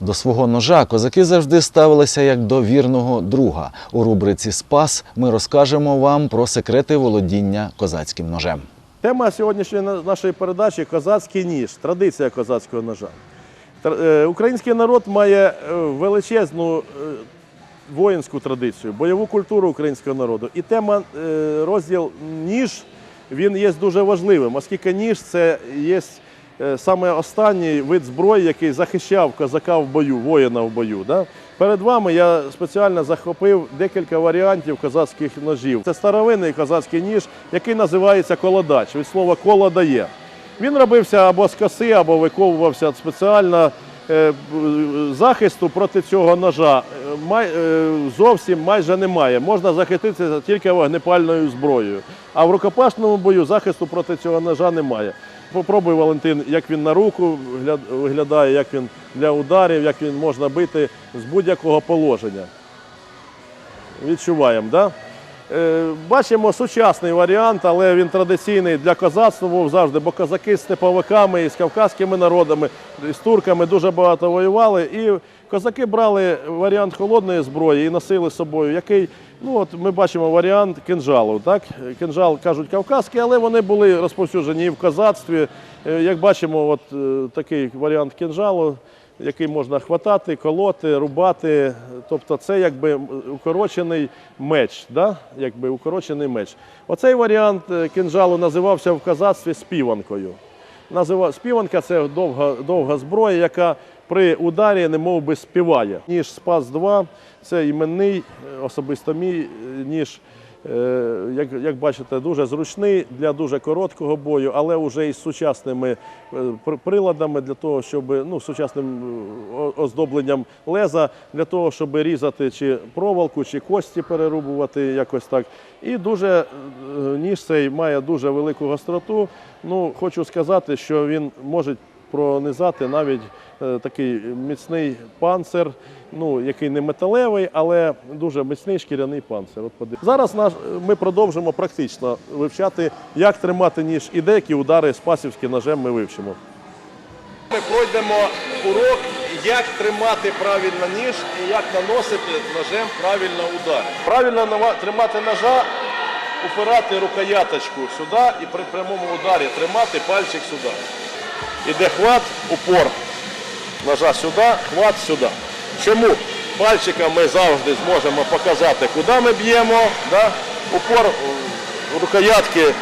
До свого ножа козаки завжди ставилися як до вірного друга. У рубриці Спас ми розкажемо вам про секрети володіння козацьким ножем. Тема сьогоднішньої на- нашої передачі козацький ніж, традиція козацького ножа. Е, Український народ має е, величезну е, воїнську традицію, бойову культуру українського народу. І тема розділ ніж він є дуже важливим, оскільки ніж це є саме останній вид зброї, який захищав козака в бою, воїна в бою. Да? Перед вами я спеціально захопив декілька варіантів козацьких ножів. Це старовинний козацький ніж, який називається колодач. Від слова коло дає. Він робився або з коси, або виковувався спеціально е, захисту проти цього ножа. е, е, Зовсім майже немає. Можна захиститися тільки вогнепальною зброєю. А в рукопашному бою захисту проти цього ножа немає. Попробуй, Валентин, як він на руку виглядає, як він для ударів, як він можна бити з будь-якого положення. Відчуваємо? Да? Е, Бачимо сучасний варіант, але він традиційний для козацтва був завжди, бо козаки з степовиками і з кавказькими народами, з турками дуже багато воювали. І козаки брали варіант холодної зброї і носили з собою, який, ну от ми бачимо варіант кинжалу. Так? Кинжал кажуть кавказький, але вони були розповсюджені і в козацтві. Е, Як бачимо, от е, такий варіант кинжалу який можна хватати, колоти, рубати. Тобто це якби укорочений меч. Да? Якби укорочений меч. Оцей варіант е, кинжалу називався в козацтві співанкою. Співанка це довга, довга зброя, яка при ударі немов би співає. Ніж Спас 2 це іменний, е, особисто мій е, ніж. Е, Як, як бачите, дуже зручний для дуже короткого бою, але вже із сучасними приладами для того, щоб ну, сучасним оздобленням леза для того, щоб різати чи проволоку, чи кості перерубувати якось так. І дуже ніж цей має дуже велику гостроту. Ну, хочу сказати, що він може пронизати навіть е, такий міцний панцир, ну, який не металевий, але дуже міцний шкіряний панцир. От Зараз наш, ми продовжимо практично вивчати, як тримати ніж і деякі удари спасівським ножем ми вивчимо. Ми пройдемо урок, як тримати правильно ніж і як наносити ножем правильно удари. Правильно тримати ножа, упирати рукояточку сюди і при прямому ударі тримати пальчик сюди. Іде хват, упор ножа сюди, хват сюди. Чому? Пальчиком ми завжди зможемо показати, куди ми б'ємо. Да? Упор е, рукоятки е,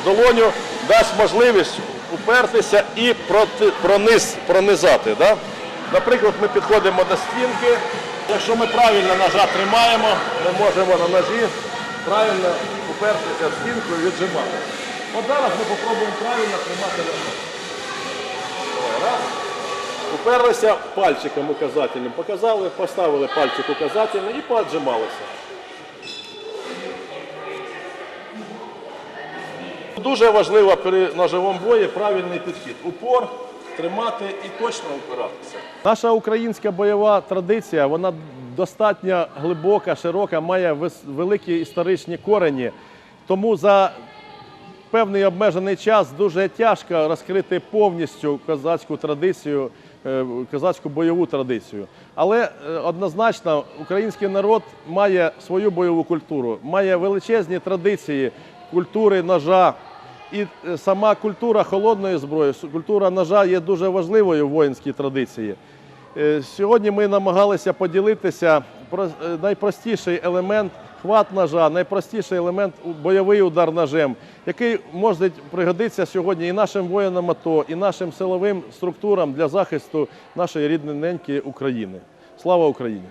в долоню дасть можливість упертися і проти, прониз, пронизати. Да? Наприклад, ми підходимо до стінки. Якщо ми правильно ножа тримаємо, ми можемо на ножі правильно упертися в стінку і віджимати. От зараз ми спробуємо правильно тримати ножа. Раз. Уперлися пальчиком указательним, показали, поставили пальчик указательний і поджималися. Дуже важливо при ножовому бої правильний підхід. Упор тримати і точно упиратися. Наша українська бойова традиція, вона достатньо глибока, широка, має великі історичні корені. Тому за певний обмежений час дуже тяжко розкрити повністю козацьку традицію, е, козацьку бойову традицію. Але е, однозначно український народ має свою бойову культуру, має величезні традиції культури ножа. І е, сама культура холодної зброї, культура ножа є дуже важливою в воїнській традиції. Сьогодні ми намагалися поділитися найпростіший елемент хват ножа, найпростіший елемент бойовий удар ножем, який може пригодитися сьогодні і нашим воїнам АТО, і нашим силовим структурам для захисту нашої рідненької України. Слава Україні!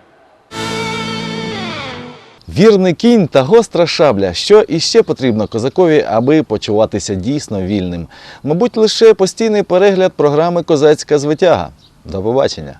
Вірний кінь та гостра шабля. Що іще потрібно козакові, аби почуватися дійсно вільним? Мабуть, лише постійний перегляд програми Козацька звитяга. До побачення!